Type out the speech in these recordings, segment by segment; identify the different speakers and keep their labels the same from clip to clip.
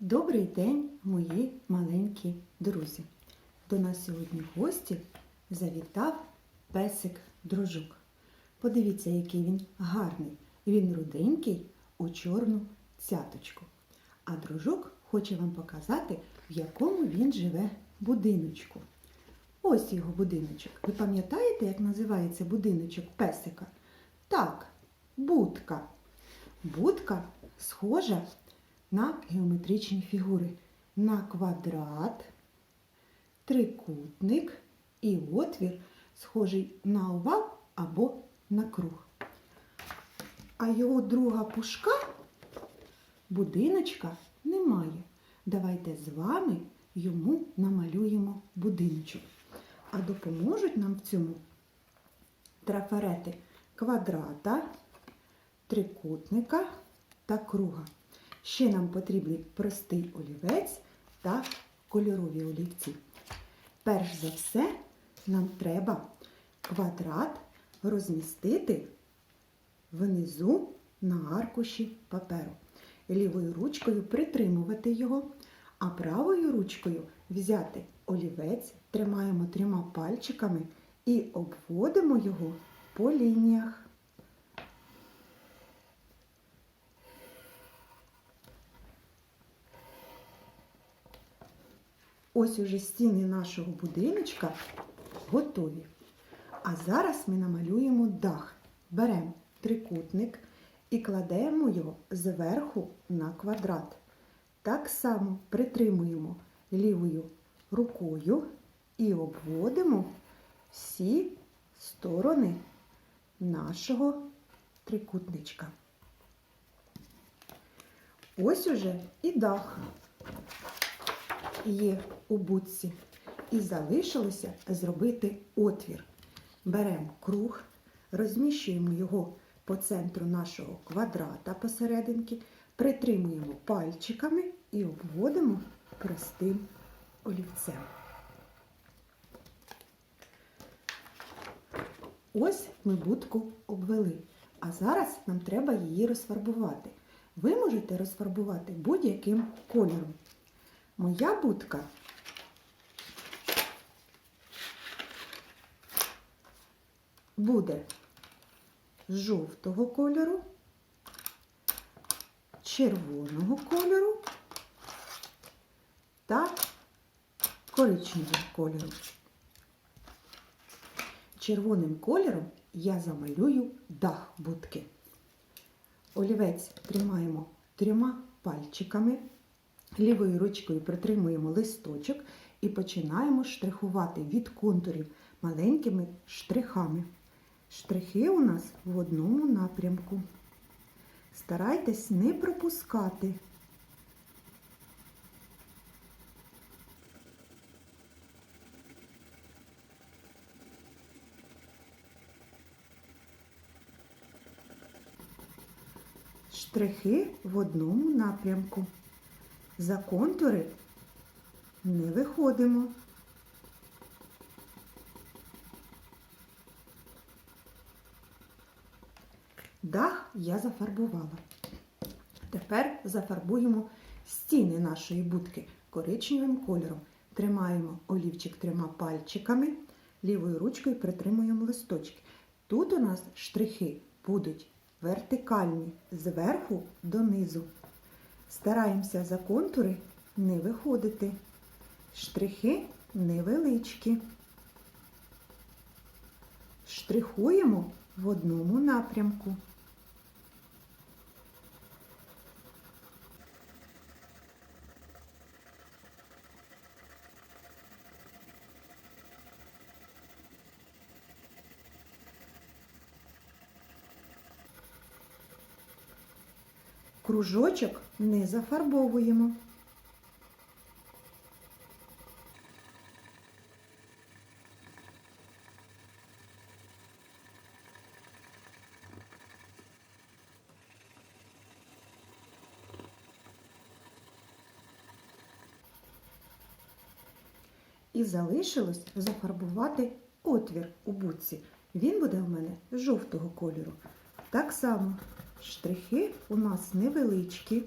Speaker 1: Добрий день, мої маленькі друзі. До нас сьогодні в гості завітав песик дружок. Подивіться, який він гарний. Він руденький у чорну цяточку. А дружок хоче вам показати, в якому він живе будиночку. Ось його будиночок. Ви пам'ятаєте, як називається будиночок песика? Так, будка. Будка схожа на геометричні фігури. На квадрат, трикутник і отвір, схожий на овал або на круг. А його друга пушка будиночка немає. Давайте з вами йому намалюємо будиночок. А допоможуть нам в цьому трафарети квадрата, трикутника та круга. Ще нам потрібний простий олівець та кольорові олівці. Перш за все, нам треба квадрат розмістити внизу на аркуші паперу. Лівою ручкою притримувати його, а правою ручкою взяти олівець, тримаємо трьома пальчиками і обводимо його по лініях. Ось уже стіни нашого будиночка готові. А зараз ми намалюємо дах. Беремо трикутник і кладемо його зверху на квадрат. Так само притримуємо лівою рукою і обводимо всі сторони нашого трикутничка. Ось уже і дах є у будці. І залишилося зробити отвір. Беремо круг, розміщуємо його по центру нашого квадрата посерединки, притримуємо пальчиками і обводимо простим олівцем. Ось ми будку обвели. А зараз нам треба її розфарбувати. Ви можете розфарбувати будь-яким кольором. Моя будка буде жовтого кольору, червоного кольору та коричневого кольору. Червоним кольором я замалюю дах будки. Олівець тримаємо трьома пальчиками. Лівою ручкою притримуємо листочок і починаємо штрихувати від контурів маленькими штрихами. Штрихи у нас в одному напрямку. Старайтесь не пропускати. Штрихи в одному напрямку. За контури не виходимо. Дах я зафарбувала. Тепер зафарбуємо стіни нашої будки коричневим кольором. Тримаємо олівчик трьома пальчиками, лівою ручкою притримуємо листочки. Тут у нас штрихи будуть вертикальні зверху донизу. Стараємося за контури не виходити. Штрихи невеличкі. Штрихуємо в одному напрямку. Кружочок не зафарбовуємо. І залишилось зафарбувати отвір у будці. Він буде в мене жовтого кольору. Так само Штрихи у нас невеличкі.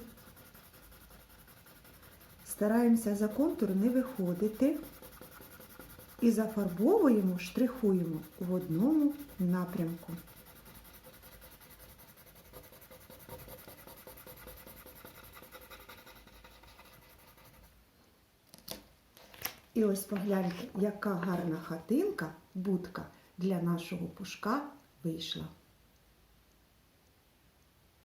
Speaker 1: стараємося за контур не виходити і зафарбовуємо, штрихуємо в одному напрямку. І ось погляньте, яка гарна хатинка, будка для нашого пушка вийшла.